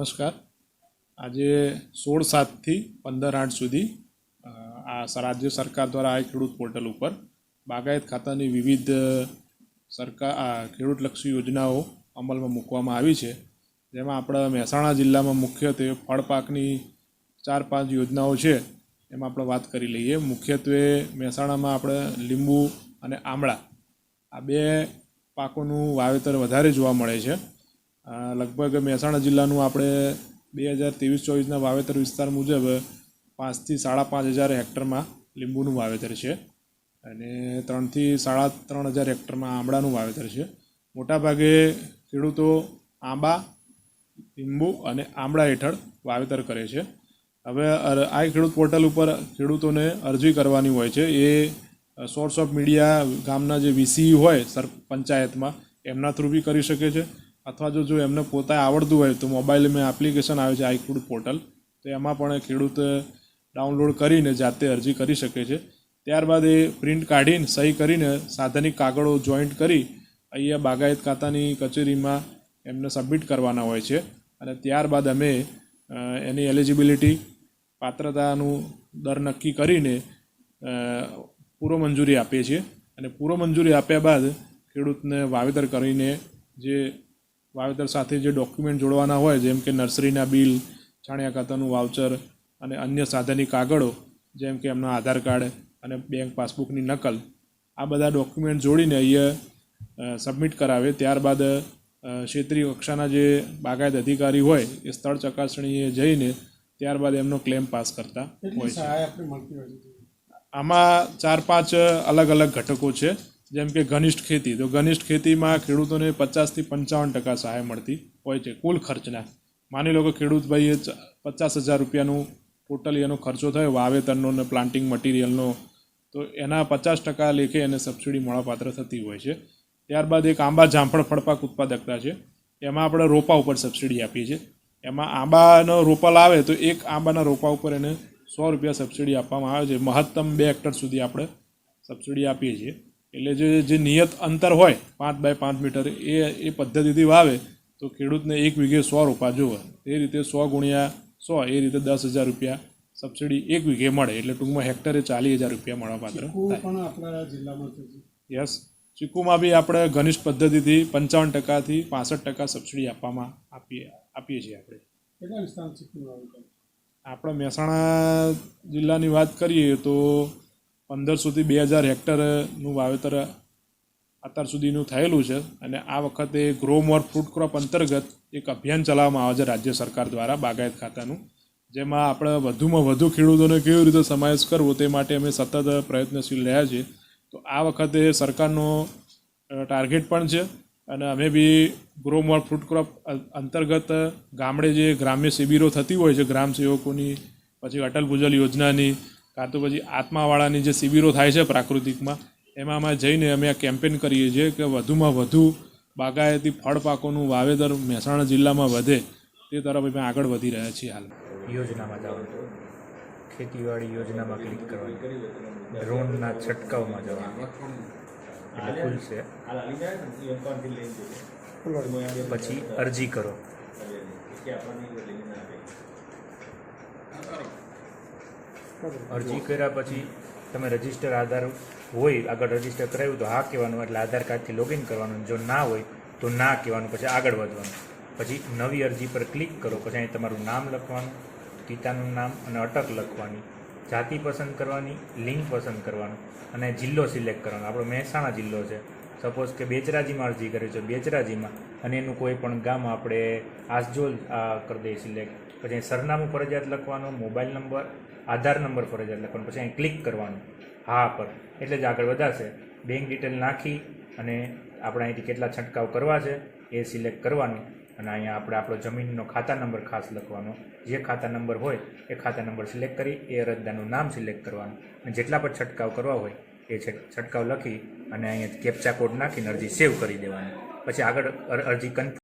નમસ્કાર. આજે સોળ સાતથી પંદર આઠ સુધી આ રાજ્ય સરકાર દ્વારા આ ખેડૂત પોર્ટલ ઉપર બાગાયત ખાતાની વિવિધ સરકાર, આ ખેડૂતલક્ષી યોજનાઓ અમલમાં મૂકવામાં આવી છે. જેમાં આપણા મહેસાણા જિલ્લામાં મુખ્યત્વે ફળ પાકની ચાર પાંચ યોજનાઓ છે. એમાં આપણે વાત કરી લઈએ. મુખ્યત્વે મહેસાણામાં આપણે લીંબુ અને આમળા, આ બે પાકોનું વાવેતર વધારે જોવા મળે છે. લગભગ મહેસાણા જિલ્લાનું આપણે બે હજાર ત્રેવીસ ચોવીસના વાવેતર વિસ્તાર મુજબ પાંચથી સાડા પાંચ હજાર હેક્ટરમાં લીંબુનું વાવેતર છે અને ત્રણથી સાડા ત્રણ હજાર હેક્ટરમાં આંબળાનું વાવેતર છે. મોટાભાગે ખેડૂતો આંબા, લીંબુ અને આંબળા હેઠળ વાવેતર કરે છે. હવે આ ખેડૂત પોર્ટલ ઉપર ખેડૂતોને અરજી કરવાની હોય છે. એ સોર્સ ઓફ મીડિયા ગામના જે વીસી હોય સર પંચાયતમાં એમના થ્રુ બી કરી શકે છે. અથવા જો જો એમને પોતાએ આવડતું હોય તો મોબાઈલમાં એપ્લિકેશન આવે છે આઈકુડ પોર્ટલ. તો એમાં પણ ખેડૂત ડાઉનલોડ કરીને જાતે અરજી કરી શકે છે. ત્યારબાદ એ પ્રિન્ટ કાઢીને સહી કરીને સાધનિક કાગળો જોઈન્ટ કરી અહીંયા બાગાયત ખાતાની કચેરીમાં એમને સબમિટ કરવાના હોય છે. અને ત્યારબાદ અમે એની એલિજિબિલિટી, પાત્રતાનું દર નક્કી કરીને પૂરો મંજૂરી આપીએ છીએ. અને પૂર્વ મંજૂરી આપ્યા બાદ ખેડૂતને વાવેતર કરીને જે વાવેતર સાથે જે ડોક્યુમેન્ટ જોડવાના હોય જેમ કે નર્સરીના બિલ છાણિયા ખાતાનું વાઉચર અને અન્ય સાધનિક કાગળો જેમ કે એમના આધાર કાર્ડ અને બેંક પાસબુકની નકલ આ બધા ડોક્યુમેન્ટ જોડીને અહીંયા સબમિટ કરાવે. ત્યારબાદ ક્ષેત્રીય કક્ષાના જે બાગાયત અધિકારી હોય એ સ્થળ ચકાસણીએ જઈને ત્યારબાદ એમનો ક્લેમ પાસ કરતા હોય છે? આમાં ચાર પાંચ અલગ અલગ ઘટકો છે. જેમ કે ઘનિષ્ઠ ખેતી, તો ઘનિષ્ઠ ખેતીમાં ખેડૂતોને પચાસથી પંચાવન ટકા સહાય મળતી હોય છે, કુલ ખર્ચના. માની લો કે ખેડૂતભાઈએ પચાસ હજાર રૂપિયાનું ટોટલી એનો ખર્ચો થયો, વાવેતરનો ને પ્લાન્ટિંગ મટીરિયલનો, તો એના પચાસ ટકા લેખે એને સબસિડી મળવાપાત્ર થતી હોય છે. ત્યારબાદ એક આંબા જામફળ ફળપાક ઉત્પાદકતા છે, એમાં આપણે રોપા ઉપર સબસિડી આપીએ છીએ. એમાં આંબાનો રોપા લાવે તો એક આંબાના રોપા ઉપર એને સો રૂપિયા સબસિડી આપવામાં આવે છે. મહત્તમ બે હેક્ટર સુધી આપણે સબસિડી આપીએ છીએ. એટલે જે જે નિયત અંતર હોય પાંચ બાય પાંચ મીટર એ એ પદ્ધતિથી વાવે તો ખેડૂતને એક વીઘે સો રૂપિયા જોવે. એ રીતે સો ગુણ્યા સો એ રીતે દસ હજાર રૂપિયા સબસિડી એક વીઘે મળે. એટલે ટૂંકમાં હેક્ટરે ચાલીસ હજાર રૂપિયા મળવા પાત્ર આપણા જિલ્લામાં યસ ચીકુમાં બી આપણે ઘનિષ્ઠ પદ્ધતિથી પંચાવન ટકાથી પાસઠ ટકા સબસિડી આપવામાં આપીએ આપીએ છીએ આપણે. આપણે મહેસાણા જિલ્લાની વાત કરીએ તો પંદરસોથી બે હજાર હેક્ટરનું વાવેતર અત્યાર સુધીનું થયેલું છે અને આ વખતે ગ્રો મોર ફ્રૂટ ક્રોપ અંતર્ગત એક અભિયાન ચલાવવામાં આવે છે રાજ્ય સરકાર દ્વારા બાગાયત ખાતાનું, જેમાં આપણે વધુમાં વધુ ખેડૂતોને કેવી રીતે સમાવેશ કરવો તે માટે અમે સતત પ્રયત્નશીલ રહ્યા છીએ. તો આ વખતે સરકારનો ટાર્ગેટ પણ છે અને અમે બી ગ્રો મોર ફ્રૂટ ક્રોપ અંતર્ગત ગામડે જે ગ્રામ્ય શિબિરો થતી હોય છે, ગ્રામ સેવકોની, પછી અટલ ભૂજલ યોજનાની કાં તો પછી આત્માવાળાની જે શિબિરો થાય છે પ્રાકૃતિકમાં, એમાં અમે જઈને અમે આ કેમ્પેન કરીએ છીએ કે વધુમાં વધુ બાગાયતી ફળ પાકોનું વાવેતર મહેસાણા જિલ્લામાં વધે, તે તરફ અમે આગળ વધી રહ્યા છીએ હાલ. યોજનામાં જવાનું ખેતીવાડી યોજનામાં ક્લિક કરવાનું. ડ્રોનના છંટકાવમાં જવાનું. એટલે ખુલશે પછી અરજી કરો. અરજી કર્યા પછી તમે રજિસ્ટર આધાર હોય, આગળ રજિસ્ટર કરાવ્યું તો હા કહેવાનું, એટલે આધાર કાર્ડથી લોગિન કરવાનું જો ના હોય તો ના કહેવાનું, પછી આગળ વધવાનું. પછી નવી અરજી પર ક્લિક કરો, પછી અહીં તમારું નામ લખવાનું, પિતાનું નામ અને અટક લખવાની, જાતિ પસંદ કરવાની લિંક પસંદ કરવાનું, અને જિલ્લો સિલેક્ટ કરવાનો. આપણો મહેસાણા જિલ્લો છે. સપોઝ કે બેચરાજીમાં અરજી કરી છે, બેચરાજીમાં અને એનું કોઈ પણ ગામ આપણે આસજોલ કરી દઈએ સિલેક્ટ પછી સરનામું ફરજિયાત લખવાનું, મોબાઈલ નંબર, આધાર નંબર ફરજિયાત લખવાનું, પછી અહીં ક્લિક કરવાનું. હા, પર. એટલે જ આગળ વધારશે. બેંક ડિટેલ નાખી અને આપણે અહીંથી કેટલા છંટકાવ કરવા છે એ સિલેક્ટ કરવાનું. અને અહીંયા આપણે આપણો જમીનનો ખાતા નંબર ખાસ લખવાનો. જે ખાતા નંબર હોય એ ખાતા નંબર સિલેક્ટ કરી, એ અરજદારનું નામ સિલેક્ટ કરવાનું. અને જેટલા પણ છંટકાવ કરવા હોય એ છંટકાવ લખી અને અહીંયા કેપ્ચા કોડ નાખીને અરજી સેવ કરી દેવાની. પછી આગળ અર- અરજી કન્ફર્મ